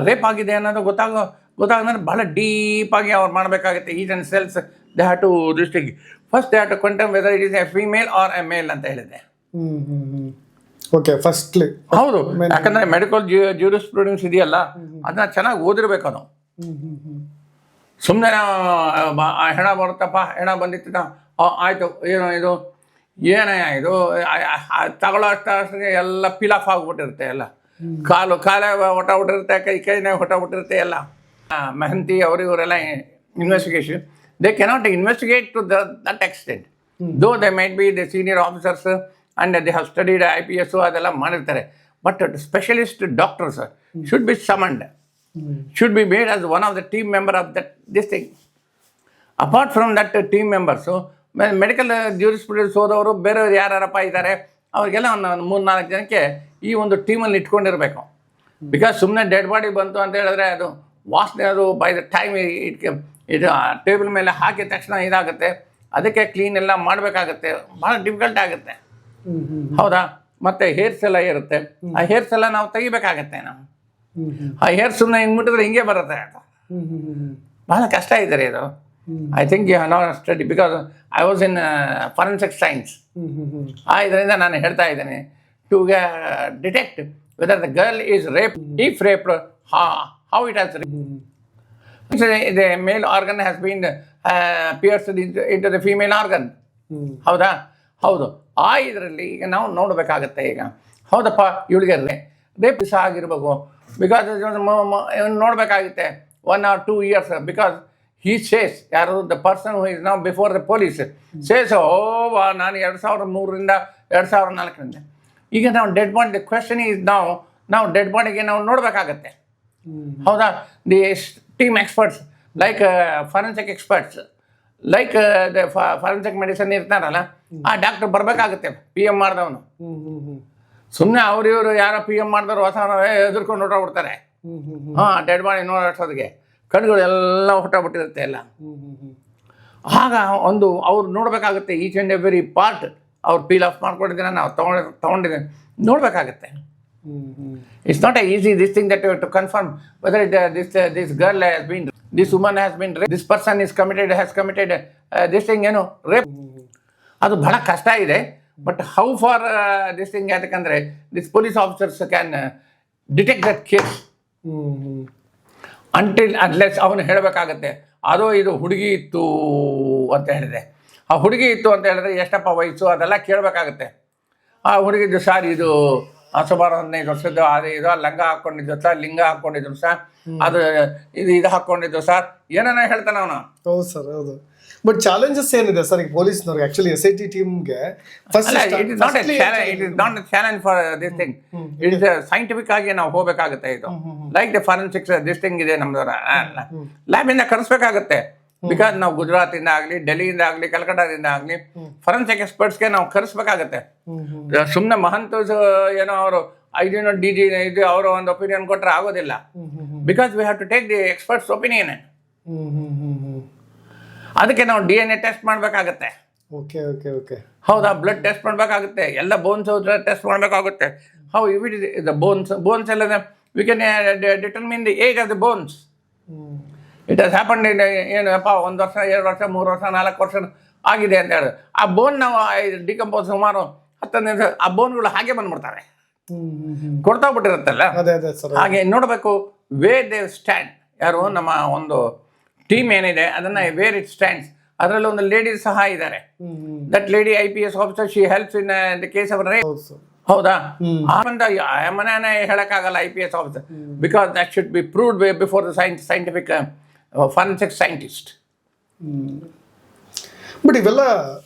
ರೇಪ್ ಆಗಿದೆ ಅನ್ನೋದು ಗೊತ್ತಾಗೋ ಗೊತ್ತಾಗಂದ್ರೆ ಬಹಳ ಡೀಪಾಗಿ ಅವ್ರು ಮಾಡಬೇಕಾಗುತ್ತೆ. Eat and cells they have to ದೃಷ್ಟಿಗೆ first they have to quantum whether it is a female or a male ಅಂತ ಹೇಳಿದೆ. ಓಕೆ ಫಸ್ಟ್ಲಿ ಹೌದು. ಯಾಕಂದ್ರೆ ಮೆಡಿಕಲ್ ಜ್ಯೂರಿಸ್ ಇದೆಯಲ್ಲ ಅದನ್ನ ಚೆನ್ನಾಗಿ ಓದಿರ್ಬೇಕು ಅದು. ಸುಮ್ಮನೆ ಹೆಣ ಬರುತ್ತಪ್ಪ ಹೆಣ ಬಂದಿತ್ತು ಆಯಿತು ಏನೋ ಇದು? ಏನೇ ಇದು ತಗೊಳ್ಳೋ ಅಷ್ಟೇ ಎಲ್ಲ ಪಿಲಾಫ್ ಆಗಿಬಿಟ್ಟಿರುತ್ತೆ ಎಲ್ಲ. ಕಾಲು ಕಾಲೇ ಹೊಟ್ಟೋಗ್ಬಿಟ್ಟಿರುತ್ತೆ ಕೈ ಕೈನೇ ಹೊಟ್ಟೋಗ್ಬಿಟ್ಟಿರುತ್ತೆ ಎಲ್ಲ. ಆ, ಮೆಹಂತಿ ಅವರು ಇವರೆಲ್ಲ investigation they cannot investigate to that extent though they might be the senior officers and they have studied I P S ಅದೆಲ್ಲ ಮಾಡಿರ್ತಾರೆ. But specialist doctors should be summoned should be made as one of the team member of that this thing. Apart from that team members medical jurisprudence ಹೋದವರು ಬೇರೆಯವ್ರು ಯಾರಪ್ಪ ಇದ್ದಾರೆ ಅವ್ರಿಗೆಲ್ಲ ಒಂದು ಮೂರು ನಾಲ್ಕು ಜನಕ್ಕೆ ಈ ಒಂದು ಟೀಮಲ್ಲಿ ಇಟ್ಕೊಂಡಿರಬೇಕು. ಬಿಕಾಸ್ ಸುಮ್ಮನೆ ಡೆಡ್ ಬಾಡಿ ಬಂತು ಅಂತ ಹೇಳಿದ್ರೆ ಅದು ವಾಸನೆ ಅದು ಬೈ ದ ಟೈಮ್ ಇಟ್ಕೆ ಇದು ಟೇಬಲ್ ಮೇಲೆ ಹಾಕಿದ ತಕ್ಷಣ ಇದಾಗುತ್ತೆ. ಅದಕ್ಕೆ ಕ್ಲೀನ್ ಎಲ್ಲ ಮಾಡಬೇಕಾಗತ್ತೆ. ಭಾಳ ಡಿಫಿಕಲ್ಟ್ ಆಗುತ್ತೆ. ಹೌದಾ? ಮತ್ತು ಹೇರ್ಸ್ ಎಲ್ಲ ಇರುತ್ತೆ. ಆ ಹೇರ್ಸ್ ಎಲ್ಲ ನಾವು ತೆಗಿಬೇಕಾಗತ್ತೆ ನಾವು. ಆ ಹೇರ್ ಸುಮ್ಮನೆ ಹಿಂಗೆ ಮುಟ್ಟಿದ್ರೆ ಹಿಂಗೆ ಬರುತ್ತೆ. ಅಂತ ಬಹಳ ಕಷ್ಟ ಐತೆ ರೀ ಇದು. I think you not study because I was in forensic science ಆ ಇದರಿಂದ ನಾನು ಹೇಳ್ತಾ ಇದ್ದೇನೆ to detect whether the girl is rape deaf rape how it has the male organ has been pierce into the female organ ಹೌದಾ? ಹೌದು. ಆ ಇದರಲ್ಲಿ ಈಗ ನಾವು ನೋಡಬೇಕಾಗತ್ತೆ ಈಗ. ಹೌದಪ್ಪ ಇವಳಿಗೆ ರೇಪ್ ಸಹ ಆಗಿರ್ಬೇಕು. Because ನೋಡಬೇಕಾಗುತ್ತೆ. One or two years because he says ಯಾರು ದ ಪರ್ಸನ್ ಹೂ ಇಸ್ ನಾವು ಬಿಫೋರ್ ದ ಪೊಲೀಸ್ ಸೇಸ್ ಓ ವಾ ನಾನು ಎರಡು ಸಾವಿರದ ಮೂರರಿಂದ ಎರಡು ಸಾವಿರದ ನಾಲ್ಕರಿಂದ. ಈಗ ನಾವು dead body the question is ನಾವು ನಾವು ಡೆಡ್ ಬಾಡಿಗೆ ನಾವು ನೋಡಬೇಕಾಗತ್ತೆ. ಹೌದಾ? The team experts like forensic experts like the forensic medicine ಇರ್ತಾರಲ್ಲ ಆ ಡಾಕ್ಟರ್ ಬರಬೇಕಾಗುತ್ತೆ ಪಿ ಎಂ ಮಾಡಿದವನು ಸುಮ್ಮನೆ ಅವ್ರು ಇವರು ಯಾರೋ ಪಿ ಎಂ ಮಾಡಿದ್ರು ಹೊಸ ಎದುರ್ಕೊಂಡು ಹೊರಟೋಗ್ಬಿಡ್ತಾರೆ ಹ್ಮ್ ಹಾಂ ಡೆಡ್ ಬಾಡಿ ನೋಡೋದಕ್ಕೆ ಕಣ್ಗಳು ಎಲ್ಲ ಹೊಟ್ಟೋಗ್ಬಿಟ್ಟಿರುತ್ತೆ ಎಲ್ಲ. ಆಗ ಒಂದು ಅವ್ರು ನೋಡಬೇಕಾಗುತ್ತೆ ಈಚ್ ಆ್ಯಂಡ್ ಎವ್ರಿ ಪಾರ್ಟ್ ಅವ್ರು ಪೀಲ್ ಆಫ್ ಮಾಡ್ಕೊಂಡಿದ್ದೀನಿ ನಾವು ತೊಗೊಂಡು ತಗೊಂಡಿದ್ದೀನಿ ನೋಡ್ಬೇಕಾಗತ್ತೆ. It's not a easy this thing that to confirm whether this this confirm whether has uh, this woman woman has been this is committed has committed uh, this thing you know ಅದು ಬಹಳ ಕಷ್ಟ ಇದೆ. But how far this thing ಯಾಕಂದರೆ this police officers can detect that case until unless ಅವನು ಹೇಳಬೇಕಾಗತ್ತೆ. ಅದೋ ಇದು ಹುಡುಗಿ ಇತ್ತು ಅಂತ ಹೇಳಿದೆ. ಆ ಹುಡುಗಿ ಇತ್ತು ಅಂತ ಹೇಳಿದ್ರೆ ಎಷ್ಟಪ್ಪ ವಯಸ್ಸು? ಅದೆಲ್ಲ ಕೇಳಬೇಕಾಗತ್ತೆ. ಆ ಹುಡುಗಿದ್ದು ಸಾರ್ ಇದು ಸುಮಾರು ಹದಿನೈದು ವರ್ಷದ್ದು ಅದು ಇದು ಲಂಗ ಹಾಕೊಂಡಿದ್ದು ಸರ್ ಲಿಂಗ ಹಾಕೊಂಡಿದ್ರು ಸರ್ ಅದು ಇದು ಇದು ಹಾಕೊಂಡಿದ್ದು ಸರ್ ಏನೇನೋ ಹೇಳ್ತಾನೆ ಅವನು. ಹೌದು ಸರ್ ಹೌದು. ಬಟ್ ಚಾಲೆಂಜಸ್ ಏನಿದೆ ಸರ್ ಈಗ ಪೊಲೀಸ್ನವ್ರಿಗೆ? ಆಕ್ಚುಲಿ ಎಸ್ ಐ ಟಿ ಟೀಮ್ಗೆ it is not it is not challenge for this thing it is scientific ಆಗಿ ನಾವು ಹೋಗಬೇಕಾಗುತ್ತೆ ಇದು. Like the forensics this thing ಇದೆ ನಮ್ದು ಲ್ಯಾಬಿಂದ ಕರೆಸ್ಬೇಕಾಗತ್ತೆ. ಬಿಕಾಸ್ ನಾವು ಗುಜರಾತಿಂದ ಆಗಲಿ ಡೆಲ್ಲಿಯಿಂದ ಆಗಲಿ ಕಲ್ಕಟ್ಟಾದಿಂದ ಆಗಲಿ ಫೊರೆನ್ಸಿಕ್ ಎಕ್ಸ್ಪರ್ಟ್ಸ್ಗೆ ನಾವು ಕರೆಸ್ಬೇಕಾಗತ್ತೆ. ಸುಮ್ಮನೆ ಮಹಂತಸ್ ಏನೋ ಅವರು ಐದೇನೋ ಡಿ ಜಿ ಇದು ಅವರ ಒಂದು ಒಪಿನಿಯನ್ ಕೊಟ್ಟರೆ ಆಗೋದಿಲ್ಲ. Because we have to take the experts opinion ಅದಕ್ಕೆ ನಾವು ಡಿ ಎನ್ ಎ ಟೆಸ್ಟ್ ಮಾಡಬೇಕಾಗತ್ತೆ. ಓಕೆ ಓಕೆ ಓಕೆ ಹೌದಾ? ಬ್ಲಡ್ ಟೆಸ್ಟ್ ಮಾಡಬೇಕಾಗುತ್ತೆ. ಎಲ್ಲ ಬೋನ್ಸ್ ಟೆಸ್ಟ್ ಮಾಡಬೇಕಾಗುತ್ತೆ. How it is the bones bones ಎಲ್ಲ we can determine the age of the bones it has happen ಏನಪ್ಪ ಒಂದು ವರ್ಷ ಎರಡು ವರ್ಷ ಮೂರು ವರ್ಷ ನಾಲ್ಕು ವರ್ಷ ಆಗಿದೆ ಅಂತ ಹೇಳಿದ್ರೆ ಆ ಬೋನ್ ನಾವು ಡಿಕಂಪೋಸ್ ಸುಮಾರು ಹತ್ತೊಂದು ದಿವಸ ಆ ಬೋನ್ಗಳು ಹಾಗೆ ಬಂದ್ಬಿಡ್ತಾರೆ ಕೊಡ್ತಾ ಸರ್ ಹಾಗೆ ನೋಡಬೇಕು ವೇ ದೇ ಸ್ಟ್ಯಾಂಡ್ ಯಾರು ನಮ್ಮ ಒಂದು ಟೀಮ್ ಏನಿದೆ ಅದನ್ನು ವೇರ್ ಇಟ್ ಸ್ಟ್ಯಾಂಡ್ಸ್ ಅದರಲ್ಲಿ ಒಂದು ಲೇಡೀಸ್ ಸಹ ಇದ್ದಾರೆ. That lady I P S officer she helps in the case of ಹೌದು ಮನೆಯೇ ಹೇಳಕ್ಕಾಗಲ್ಲ I P S officer because that should be proved before the science scientific forensic scientist but ಇವೆಲ್ಲ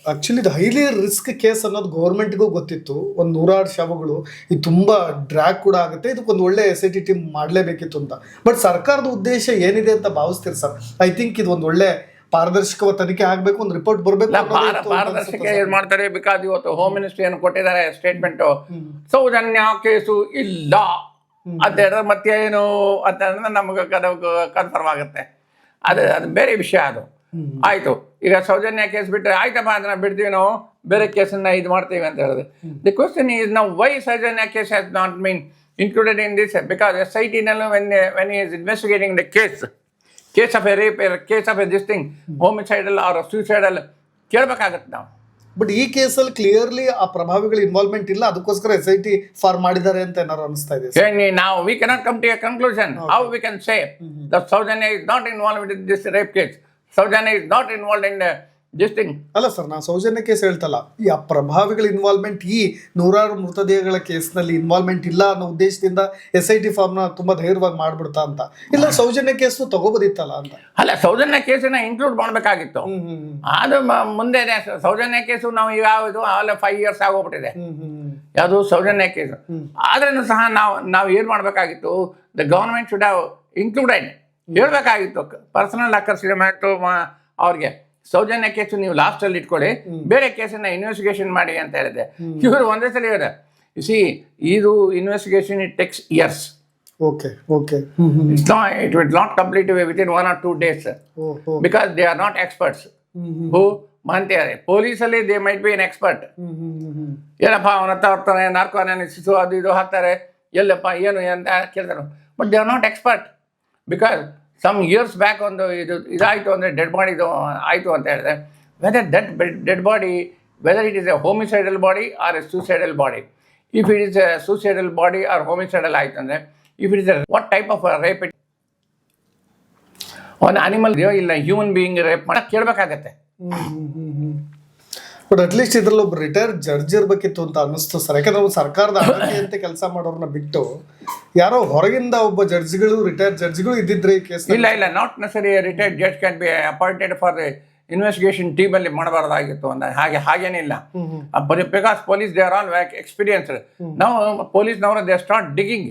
actually ಇದು highly risk case ಅನ್ನೋದು ಗೌರ್ಮೆಂಟ್ಗೂ ಗೊತ್ತಿತ್ತು. ಒಂದು ನೂರಾರು ಶವಗಳು. ಇದು ತುಂಬ ಡ್ರ್ಯಾಗ್ ಕೂಡ ಆಗುತ್ತೆ. ಇದಕ್ಕೊಂದು ಒಳ್ಳೆ ಎಸ್ ಐ ಟಿ ಟೀಮ್ ಮಾಡಲೇಬೇಕಿತ್ತು ಅಂತ. ಬಟ್ ಸರ್ಕಾರದ ಉದ್ದೇಶ ಏನಿದೆ ಅಂತ ಭಾವಿಸ್ತೀರಿ ಸರ್? ಐ ಥಿಂಕ್ ಇದು ಒಂದು ಒಳ್ಳೆ ಪಾರದರ್ಶಕ ತನಿಖೆ ಆಗಬೇಕು ಒಂದು ರಿಪೋರ್ಟ್ ಬರಬೇಕು ಪಾರದರ್ಶಕ ಏನು ಮಾಡ್ತಾರೆ? ಬಿಕಾಸ್ ಇವತ್ತು ಹೋಮ್ ಮಿನಿಸ್ಟ್ರಿ ಏನು ಕೊಟ್ಟಿದ್ದಾರೆ ಸ್ಟೇಟ್ಮೆಂಟ್ ಸೌಜನ್ಯ ಕೇಸು ಇಲ್ಲ. ಅಂತ ಹೇಳಿದ್ರೆ ಮತ್ತೆ ಏನು? ಅಂತ ಹೇಳಿದ್ರೆ ನಮಗೆ ಕನ್ಫರ್ಮ್ ಆಗುತ್ತೆ. ಅದು ಅದು ಬೇರೆ ವಿಷಯ ಅದು. ಆಯ್ತು. ಈಗ ಸೌಜನ್ಯ ಕೇಸ್ ಬಿಟ್ಟರೆ ಆಯ್ತಪ್ಪ ಅದನ್ನ ಬಿಡ್ತೀವಿ ನಾವು. ಬೇರೆ ಕೇಸನ್ನ ಇದು ಮಾಡ್ತೀವಿ ಅಂತ ಹೇಳಿದ್ರೆ ದಿ ಕ್ವಶನ್ ಈಸ್ ನಾವು why Sowjanya case has not mean included in this because S I ಟಿನಲ್ಲೂ when when is investigating the case case of a rape case of a this thing homicidal or suicidal ಕೇಳಬೇಕಾಗತ್ತೆ ನಾವು. But ಈ ಕೇಸಲ್ಲಿ clearly ಆ ಪ್ರಭಾವಿಗಳ involvement ಇಲ್ಲ. ಅದಕ್ಕೋಸ್ಕರ S I T for ಮಾಡಿದ್ದಾರೆ ಅಂತ ಏನಾದ್ರು ಅನಿಸ್ತಾ ಇದೆ ನಾವು we cannot come to a conclusion how we can say Sowjanya is not involve in this rape case Sowjanya is not involve in thing. ಅಲ್ಲ ಸರ್ ನಾನು ಸೌಜನ್ಯ ಕೇಸ್ ಹೇಳ್ತಲ್ಲ. ಈ ಆ ಪ್ರಭಾವಿಗಳ ಇನ್ವಾಲ್ವ್ಮೆಂಟ್ ಈ ನೂರಾರು ಮೃತದೇಹಗಳ ಕೇಸ್ನಲ್ಲಿ ಇನ್ವಾಲ್ವ್ಮೆಂಟ್ ಇಲ್ಲ ಅನ್ನೋ ಉದ್ದೇಶದಿಂದ ಎಸ್ ಐ ಟಿ ಫಾರ್ಮ್ನ ತುಂಬಾ ಧೈರ್ಯವಾಗಿ ಮಾಡ್ಬಿಡ್ತಾ ಅಂತ. ಇಲ್ಲ ಸೌಜನ್ಯ ಕೇಸ್ ತಗೋಬೋದಿತ್ತಲ್ಲ ಅಂತ. ಅಲ್ಲ ಸೌಜನ್ಯ ಕೇಸನ್ನ ಇನ್ಕ್ಲೂಡ್ ಮಾಡಬೇಕಾಗಿತ್ತು. ಅದು ಮುಂದೆ. ಸೌಜನ್ಯ ಕೇಸು ನಾವು ಯಾವುದು ಆಲ್ ಫೈವ್ ಇಯರ್ಸ್ ಆಗೋಗ್ಬಿಟ್ಟಿದೆ. ಯಾವುದು ಸೌಜನ್ಯ ಕೇಸು ಆದ್ರೂ ಸಹ ನಾವು ನಾವು ಏನು ಮಾಡಬೇಕಾಗಿತ್ತು the government should have included ಹೇಳ್ಬೇಕಾಗಿತ್ತು personal ಅಕರ್ಸಿಡ ಮಾಡ್ತು ಅವ್ರಿಗೆ. ಸೌಜನ್ಯ ಕೇಸು ನೀವು ಲಾಸ್ಟಲ್ಲಿ ಇಟ್ಕೊಳ್ಳಿ. ಬೇರೆ ಕೇಸನ್ನ ಇನ್ವೆಸ್ಟಿಗೇಷನ್ ಮಾಡಿ ಅಂತ ಹೇಳಿದೆ. ಇವರು ಒಂದೇ ಸಲ ಹೇಳಿದೆ ಸಿ ಇದು investigation it takes years okay okay. It's not it will not complete within one or two days because they are not experts who ಮಾನ್ತಿದ್ದಾರೆ ಪೊಲೀಸಲ್ಲಿ they might be an expert ಏನಪ್ಪ ಅವನ ಹತ್ರ ಹೋಗ್ತಾನೆ ನಾರ್ಕೋ ಅನಾಲಿಸಿಸು ಅದು ಇದು ಹಾಕ್ತಾರೆ. ಎಲ್ಲಪ್ಪ ಏನು ಅಂತ ಕೇಳ್ತಾರೆ. But they are not expert because some years back ಒಂದು ಇದು ಇದಾಯಿತು ಅಂದರೆ ಡೆಡ್ ಬಾಡಿದು ಆಯಿತು ಅಂತ ಹೇಳಿದ್ರೆ whether that dead body whether it is a homicidal body or a suicidal body if it is a suicidal body or homicidal ಆಯಿತು ಅಂದರೆ if it is a what type of rape it ಒಂದು animal ಇಲ್ಲ human being rape ಮಾಡೋಕ್ಕೆ ಕೇಳಬೇಕಾಗತ್ತೆ. But at least ಇದ್ರಲ್ಲಿ ಒಬ್ಬ retired judge ಇರ್ಬೇಕಿತ್ತು ಅಂತ ಅನ್ನಿಸ್ತು ಸರ್. ಯಾಕಂದ್ರೆ ಅವ್ರು ಸರ್ಕಾರದ ಅಂತ ಕೆಲಸ ಮಾಡೋರ್ನ ಬಿಟ್ಟು ಯಾರೋ ಹೊರಗಿಂದ ಒಬ್ಬ ಜಡ್ಜ್ಗಳು ರಿಟೈರ್ಡ್ ಜಡ್ಜ್ಗಳು ಇದ್ದಿದ್ರೆ ಈ ಕೇಸ್ ಇಲ್ಲ ಇಲ್ಲ not necessary retired judge can be appointed for investigation ಅಲ್ಲಿ ಮಾಡಬಾರ್ದಾಗಿತ್ತು ಅಂತ. ಹಾಗೆ ಹಾಗೇನಿಲ್ಲ because police they are all ವ್ಯಾಕ್ experience ನಾವು ಪೊಲೀಸ್ನವರು ದೇ ಸ್ಟಾರ್ಟ್ ಡಿಗಿಂಗ್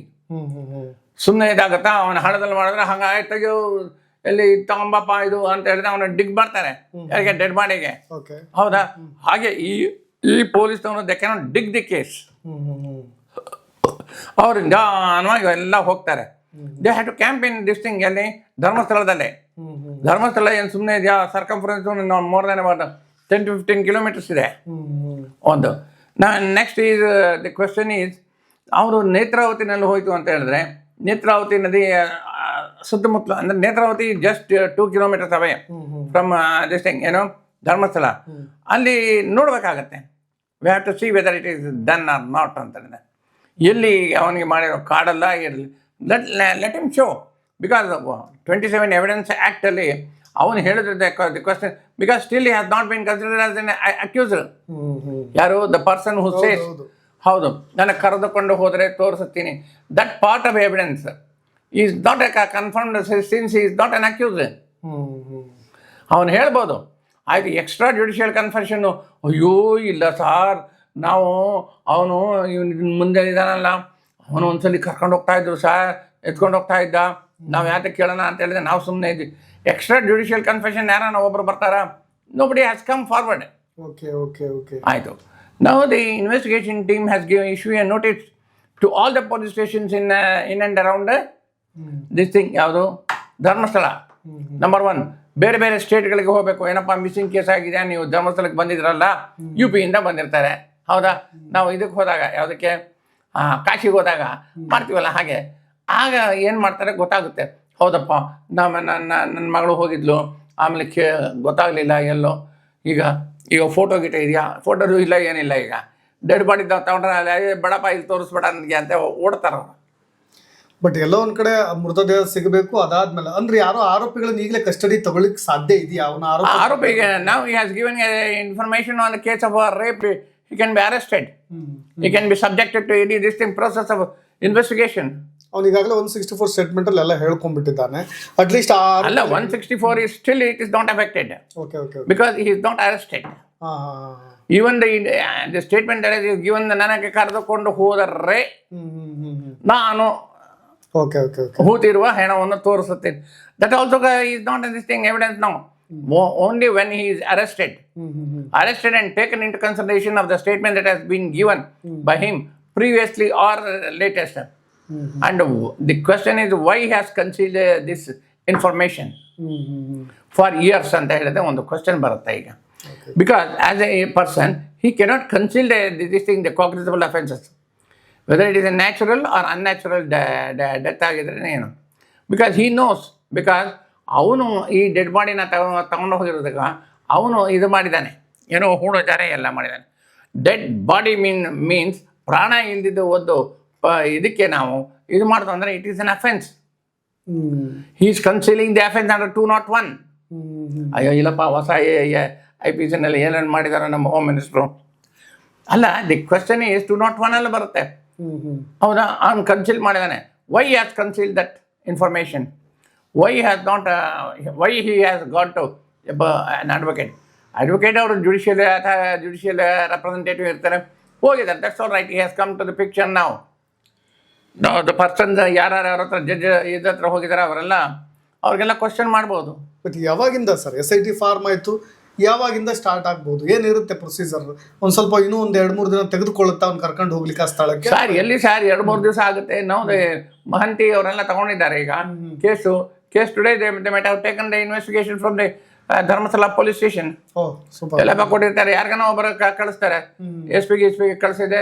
ಸುಮ್ಮನೆ ಇದಾಗತ್ತಾ ಅವನ ಹಣದಲ್ಲಿ ಮಾಡಿದ್ರೆ ಹಂಗೆ ತೆಗೆಯೋ ಎಲ್ಲಿ ತಗೊಂಬಪ್ಪ ಇದು ಅಂತ ಹೇಳಿದ್ರೆ ಅವನು ಡಿಗ್ ಮಾಡ್ತಾರೆ ಯಾರಿಗೆ ಡೆಡ್ ಬಾಡಿಗೆ ಹೌದಾ? ಹಾಗೆ ಈ ಈ ಪೊಲೀಸ್ನವರು they can dig the case. ಅವರು ನಿಧಾನವಾಗಿ ಎಲ್ಲ ಹೋಗ್ತಾರೆ. They have to camp in this thing ಎಲ್ಲಿ ಧರ್ಮಸ್ಥಳದಲ್ಲೇ. ಧರ್ಮಸ್ಥಳ ಏನು ಸುಮ್ಮನೆ ಇದೆಯಾ? Circumference more than about ten to fifteen kilometres ಇದೆ. ಒಂದು. ನಾ next is the question is ಅವರು ನೇತ್ರಾವತಿನಲ್ಲಿ ಹೋಯಿತು ಅಂತ ಹೇಳಿದ್ರೆ ನೇತ್ರಾವತಿ ನದಿ ಸುತ್ತಮುತ್ತಲು ಅಂದ್ರೆ Netravati just two kilometres away from just ಏನೋ ಧರ್ಮಸ್ಥಳ. ಅಲ್ಲಿ ನೋಡಬೇಕಾಗತ್ತೆ. We have to see whether it is done or not ಅಂತ ಎಲ್ಲಿ ಅವನಿಗೆ ಮಾಡಿರೋ ಕಾಡಲ್ಲ ಇರಲಿ let let him show because twenty seven evidence actually ಅವನು ಹೇಳಿದ್ರೆ question because still has not been consider as an accuser hmm ಯಾರು? ದ ಪರ್ಸನ್ ಹು ಸೇಸ್ ಹೌದು. ಹೌದು. ನನಗೆ ಕರೆದುಕೊಂಡು ಹೋದರೆ ತೋರಿಸುತ್ತೀನಿ that part of evidence is not a confirmed since is not an accuse ಅವನು ಹೇಳ್ಬೋದು ಆಯ್ತು ಎಕ್ಸ್ಟ್ರಾ ಜುಡಿಷಿಯಲ್ ಕನ್ಫರ್ಷನ್ನು ಅಯ್ಯೋ ಇಲ್ಲ ಸಾರ್ ನಾವು ಅವನು ಇವನು ಮುಂದೆ ಇದ್ದಾನಲ್ಲ ಅವನು ಒಂದ್ಸಲಿ ಕರ್ಕೊಂಡು ಹೋಗ್ತಾ ಇದ್ರು ಸಾರ್ ಎತ್ಕೊಂಡು ಹೋಗ್ತಾ ಇದ್ದ. ನಾವು ಯಾಕೆ ಕೇಳೋಣ ಅಂತ ಹೇಳಿದ್ರೆ ನಾವು ಸುಮ್ಮನೆ ಇದ್ವಿ. ಎಕ್ಸ್ಟ್ರಾ ಜುಡಿಷಿಯಲ್ ಕನ್ಫೆಷನ್ ಯಾರನ್ನ ಒಬ್ಬರು ಬರ್ತಾರ? Nobody has come forward okay okay okay. ಆಯಿತು. ನಾವು the investigation team has give issue a notice to all the police stations in in and around this thing ಯಾವುದು? ಧರ್ಮಸ್ಥಳ. ನಂಬರ್ ಒನ್ ಬೇರೆ ಬೇರೆ ಸ್ಟೇಟ್ಗಳಿಗೆ ಹೋಗಬೇಕು. ಏನಪ್ಪ ಮಿಸ್ಸಿಂಗ್ ಕೇಸ್ ಆಗಿದೆ ನೀವು ಧರ್ಮಸ್ಥಳಕ್ಕೆ ಬಂದಿದ್ರಲ್ಲ ಯು ಪಿಯಿಂದ ಬಂದಿರ್ತಾರೆ. ಹೌದಾ? ನಾವು ಇದಕ್ಕೆ ಹೋದಾಗ ಯಾವುದಕ್ಕೆ? ಕಾಶಿಗೆ ಹೋದಾಗ ಮಾಡ್ತೀವಲ್ಲ ಹಾಗೆ. ಆಗ ಏನು ಮಾಡ್ತಾರೆ ಗೊತ್ತಾಗುತ್ತೆ. ಹೌದಪ್ಪ ನಮ್ಮ ನನ್ನ ನನ್ನ ಮಗಳು ಹೋಗಿದ್ಲು. ಆಮೇಲೆ ಕೇ ಗೊತ್ತಾಗಲಿಲ್ಲ ಎಲ್ಲೋ. ಈಗ ಈಗ ಫೋಟೋ ಗಿಟ ಇದೆಯಾ? ಫೋಟೋದು ಇಲ್ಲ ಏನಿಲ್ಲ ಈಗ. ಡೆಡ್ ಬಾಡಿ ತಗೊಂಡ್ರೆ ಬೇಡಪ್ಪ ಇಲ್ಲಿ ತೋರಿಸ್ಬೇಡ ನನಗೆ ಅಂತ ಓಡ್ತಾರ. ಬಟ್ ಎಲ್ಲೋ ಒಂದ್ ಕಡೆ ಮೃತದೇಹ ಸಿಗಬೇಕು ಅದಾದ್ಮೇಲೆ. ಅಂದ್ರೆ ಯಾರೋ ಆರೋಪಿಗಳನ್ನ ಈಗಲೇ ಕಸ್ಟಡಿ ತಗೊಳಿಕ್ ಸಾಧ್ಯ ಇದೆಯಾ? ಅವನ ಆರೋಪ ಆರೋಪಿಗೆ ನಾವು he has given information on case of rape he can be arrested. He He can be subjected to any this process of investigation. ಅವ್ನು ಈಗಾಗಲೇ ಒನ್ ಸಿಕ್ಸ್ಟಿ ಫೋರ್ ಸ್ಟೇಟ್ಮೆಂಟ್ ಅಲ್ಲಿ ಎಲ್ಲ ಹೇಳ್ಕೊಂಡ್ಬಿಟ್ಟಿದ್ದಾನೆ. ಅಟ್ ಲೀಸ್ಟ್ ಅಲ್ಲ one sixty four is still it is not affected okay okay because he is not arrested even the statement ನನಗೆ ಕರೆದುಕೊಂಡು ಹೋದರೆ ನಾನು ಹೂತಿರುವ ಹೆಣವನ್ನು ತೋರಿಸುತ್ತೇನೆ that also is not this thing evidence now only when he is arrested. Hmm hmm hmm arrested and taken into consideration of the statement that has been given by him previously or latest. Hmm And w- the question is why he has concealed uh, this information hmm hmm hmm for years ಅಂತ ಹೇಳಿದ್ರೆ ಒಂದು question ಬರುತ್ತೆ ಈಗ because as a person he cannot conceal this thing the cognisable offences whether it is a natural or unnatural death ಆಗಿದ್ರೆ ಏನು? Because he knows because ಅವನು ಈ dead ಬಾಡಿನ ತಗೊಂಡು ತಗೊಂಡು ಹೋಗಿರೋದಕ್ಕೆ ಅವನು ಇದು ಮಾಡಿದ್ದಾನೆ ಏನೋ ಹೂಡೋಚಾರ ಎಲ್ಲ ಮಾಡಿದ್ದಾನೆ ಡೆಡ್ ಬಾಡಿ ಮೀನ್ ಮೀನ್ಸ್ ಪ್ರಾಣ ಇಲ್ದಿದ್ದು ಒಂದು ಪ ಇದಕ್ಕೆ ನಾವು ಇದು ಮಾಡೋದು ಅಂದರೆ it is an offence he is concealing the offence under two not one ಅಯ್ಯೋ ಇಲ್ಲಪ್ಪ ಹೊಸ ಐ ಪಿ ಸಿನಲ್ಲಿ ಏನೇನು ಮಾಡಿದ್ದಾರೆ ನಮ್ಮ ಹೋಮ್ ಮಿನಿಸ್ಟ್ರು ಅಲ್ಲ the question is two not one ಅಲ್ಲಿ ಬರುತ್ತೆ. ಹೌದಾ? ಅವ್ನು ಕನ್ಸಿಲ್ ಮಾಡಿದಾನೆ. Why has conceal that information why has not why he has got to an advocate advocate ಅವರು ಜುಡಿಷಿಯಲ್ ಅಥವಾ ಜುಡಿಷಿಯಲ್ ರೆಪ್ರೆಸೆಂಟೇಟಿವ್ ಇರ್ತಾರೆ. ಹೋಗಿದ್ದಾರೆ. That's all right he has come to the picture ನಾವು ದ ಪರ್ಸನ್ ಯಾರು ಅವ್ರ ಹತ್ರ judge ಇದ್ರ ಹತ್ರ ಹೋಗಿದ್ದಾರೆ ಅವರೆಲ್ಲ, ಅವ್ರಿಗೆಲ್ಲ ಕ್ವಶನ್ ಮಾಡ್ಬೋದು. ಬಟ್ ಯಾವಾಗಿಂದ sir? S I T form ಆಯ್ತು. ಯಾವಾಗಿಂದ ಸ್ಟಾರ್ಟ್ ಆಗ್ಬೋದು? ಏನಿರುತ್ತೆ ಪ್ರೊಸೀಜರ್ ಒಂದ್ ಸ್ವಲ್ಪ ಇನ್ನೂ ಒಂದ್ ಎರಡ್ ಮೂರು ದಿನ ತೆಗೆದುಕೊಳ್ಳುತ್ತಾ ಅವ್ನು ಕರ್ಕೊಂಡು ಹೋಗ್ಲಿಕ್ಕೆ ಆ ಸ್ಥಳಕ್ಕೆ? ಸರ್ ಎಲ್ಲಿ ಸರ್ ಎರಡು ಮೂರು ದಿವಸ ಆಗುತ್ತೆ. ನಾವು ಮಹಂತಿ ಅವರೆಲ್ಲ ತಗೊಂಡಿದ್ದಾರೆ ಈಗ. Case case today they have taken the investigation from the Dharmasthala police station. ಎಲ್ಲ ಕೊಟ್ಟಿರ್ತಾರೆ. ಯಾರಿಗಾನ ಒಬ್ಬರ ಕಳಿಸ್ತಾರೆ. ಎಸ್ ಪಿ ಎಸ್ ಪಿ ಕಳಿಸಿದೆ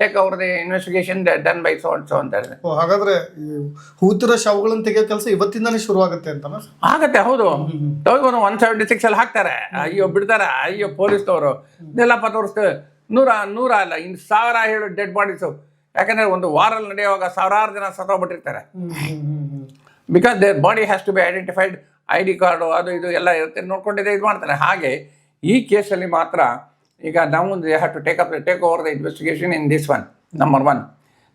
ಟೇಕ್ ಅವರದೇ the investigation done by so so ಅಂತ ಹಾಗಾದ್ರೆ ಹೂತಿರೋ ಶವಗಳನ್ನ ತೆಗೆಯೋ ಕೆಲಸ ಇವತ್ತಿಂದಾನೇ ಶುರು ಆಗುತ್ತೆ ಅಂತನಾ ಆಗತ್ತೆ ಹೌದು. ತಗೊಂಡು ಒನ್ ಸೆವೆಂಟಿ ಸಿಕ್ಸ್ ಅಲ್ಲಿ ಹಾಕ್ತಾರೆ. ಅಯ್ಯೋ ಬಿಡ್ತಾರೆ? ಅಯ್ಯೋ ಪೊಲೀಸ್ನವರು. ಇದೆಲ್ಲಪ್ಪ ತೋರಿಸ್ತು ನೂರ ನೂರ ಅಲ್ಲ ಇನ್ನು ಸಾವಿರ ಹೇಳು ಡೆಡ್ ಬಾಡೀಸು ಯಾಕಂದ್ರೆ ಒಂದು ವಾರಲ್ಲಿ ನಡೆಯುವಾಗ ಸಾವಿರಾರು ಜನ ಸತ್ತೋಗ್ಬಿಟ್ಟಿರ್ತಾರೆ. Because their body has to be identified I D card ಅದು ಇದು ಎಲ್ಲ ಇರುತ್ತೆ ನೋಡ್ಕೊಂಡಿದ್ದೆ ಇದು ಮಾಡ್ತಾರೆ. ಹಾಗೆ ಈ ಕೇಸಲ್ಲಿ ಮಾತ್ರ ಈಗ ನಾವು they have to take up take over the investigation in this one number one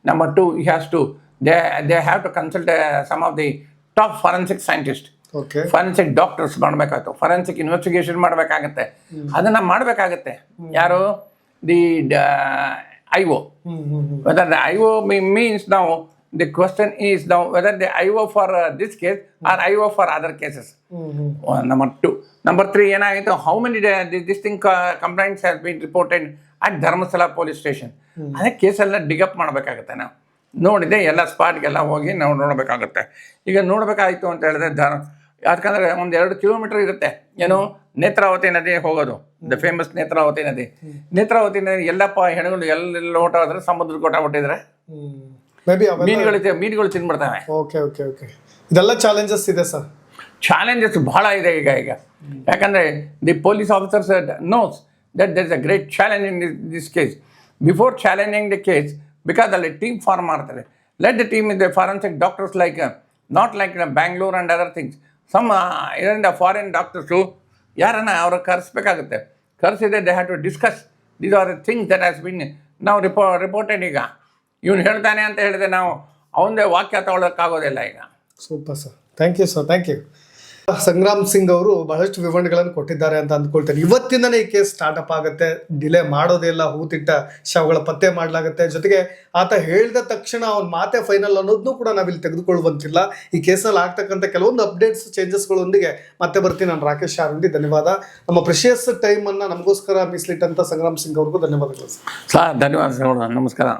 number two ಈ has to they they have to consult some of the top forensic scientist forensic doctors ಮಾಡಬೇಕಾಯ್ತು. Forensic investigation ಮಾಡಬೇಕಾಗತ್ತೆ. ಅದನ್ನು ಮಾಡಬೇಕಾಗತ್ತೆ. ಯಾರು? The I O I O me means the The question is now whether the IO for uh, this case or IO for other cases. Uh, number two. Number three, ಏನಾಗಿತ್ತು how many this thing complaints has been reported at Dharmasthala police station ಅದೇ ಕೇಸೆಲ್ಲ ಡಿಗಪ್ ಮಾಡಬೇಕಾಗತ್ತೆ ನಾವು. ನೋಡಿದೆ ಎಲ್ಲ ಸ್ಪಾಟ್ಗೆಲ್ಲ ಹೋಗಿ ನಾವು ನೋಡಬೇಕಾಗುತ್ತೆ. ಈಗ ನೋಡಬೇಕಾಯ್ತು ಅಂತ ಹೇಳಿದ್ರೆ ಧರ್ ಯಾಕಂದ್ರೆ ಒಂದು ಎರಡು ಕಿಲೋಮೀಟರ್ ಇರುತ್ತೆ. ಏನು? ನೇತ್ರಾವತಿ ನದಿ ಹೋಗೋದು. ದ ಫೇಮಸ್ ನೇತ್ರಾವತಿ ನದಿ. ನೇತ್ರಾವತಿ ನದಿ ಎಲ್ಲಪ್ಪ ಹೆಣಗಳು ಎಲ್ಲೆಲ್ಲ ಹೊಟ್ಟೋದ್ರೆ ಸಮುದ್ರಕ್ಕೆ ಹೊಟ್ಟಬಿಟ್ಟಿದ್ರೆ ಹ್ಮ್. ಮೀನುಗಳು ತಿ- ಮೀನುಗಳು ತಿನ್ಬಿಡ್ತವೆ. ಓಕೆ ಓಕೆ ಓಕೆ ಇದೆಲ್ಲ ಚಾಲೆಂಜಸ್ ಇದೆ ಸರ್ ಚಾಲೆಂಜಸ್ ಬಹಳ ಇದೆ ಈಗ ಈಗ. ಯಾಕಂದ್ರೆ the police officers knows that there is a great challenge in this case before challenging the case because ಅಲ್ಲಿ ಟೀಮ್ ಫಾರ್ಮ್ ಮಾಡ್ತಾರೆ. Let the team is the forensic doctors like not like Bangalore and other things some ಇದರಿಂದ foreign doctors ಯಾರನ್ನ ಅವ್ರ ಕರೆಸ್ಬೇಕಾಗುತ್ತೆ. ಕರೆಸಿದೆ they have to discuss these are the things that has been ನಾವು repo reported ಈಗ. ಇವನು ಹೇಳ್ತಾನೆ ಅಂತ ಹೇಳಿದ್ರೆ ನಾವು ಅವನದೇ ವಾಕ್ಯ ತಗೊಳ್ಳೋಕ್ಕಾಗೋದಿಲ್ಲ ಈಗ. Super sir thank you sir thank you Sangram Singh ಅವರು ಬಹಳಷ್ಟು ವಿವರಣೆಗಳನ್ನು ಕೊಟ್ಟಿದ್ದಾರೆ ಅಂತ ಅಂದ್ಕೊಳ್ತೇನೆ. ಇವತ್ತಿಂದನೇ ಈ ಕೇಸ್ ಸ್ಟಾರ್ಟಪ್ ಆಗುತ್ತೆ. ಡಿಲೇ ಮಾಡೋದೇ ಇಲ್ಲ. ಹೂತಿಟ್ಟ ಶವಗಳ ಪತ್ತೆ ಮಾಡಲಾಗುತ್ತೆ. ಜೊತೆಗೆ ಆತ ಹೇಳಿದ ತಕ್ಷಣ ಅವನ ಮಾತೆ ಫೈನಲ್ ಅನ್ನೋದನ್ನು ಕೂಡ ನಾವಿಲ್ಲಿ ತೆಗೆದುಕೊಳ್ಳುವಂತಿಲ್ಲ. ಈ ಕೇಸಲ್ಲಿ ಆಗ್ತಕ್ಕಂಥ ಕೆಲವೊಂದು ಅಪ್ಡೇಟ್ಸ್ ಚೇಂಜಸ್ಗಳೊಂದಿಗೆ ಮತ್ತೆ ಬರ್ತೀನಿ ನಾನು ರಾಕೇಶ್ ಶಾರುಂಡಿ ಧನ್ಯವಾದ. ನಮ್ಮ ಪ್ರಿಷಿಯಸ್ ಟೈಮನ್ನು ನಮಗೋಸ್ಕರ ಮೀಸಲಿಟ್ಟಂಥ ಸಂಗ್ರಾಮ್ ಸಿಂಗ್ ಅವ್ರಿಗೂ ಧನ್ಯವಾದಗಳು ಸರ್ ಸರ್ ಧನ್ಯವಾದ ನಮಸ್ಕಾರ.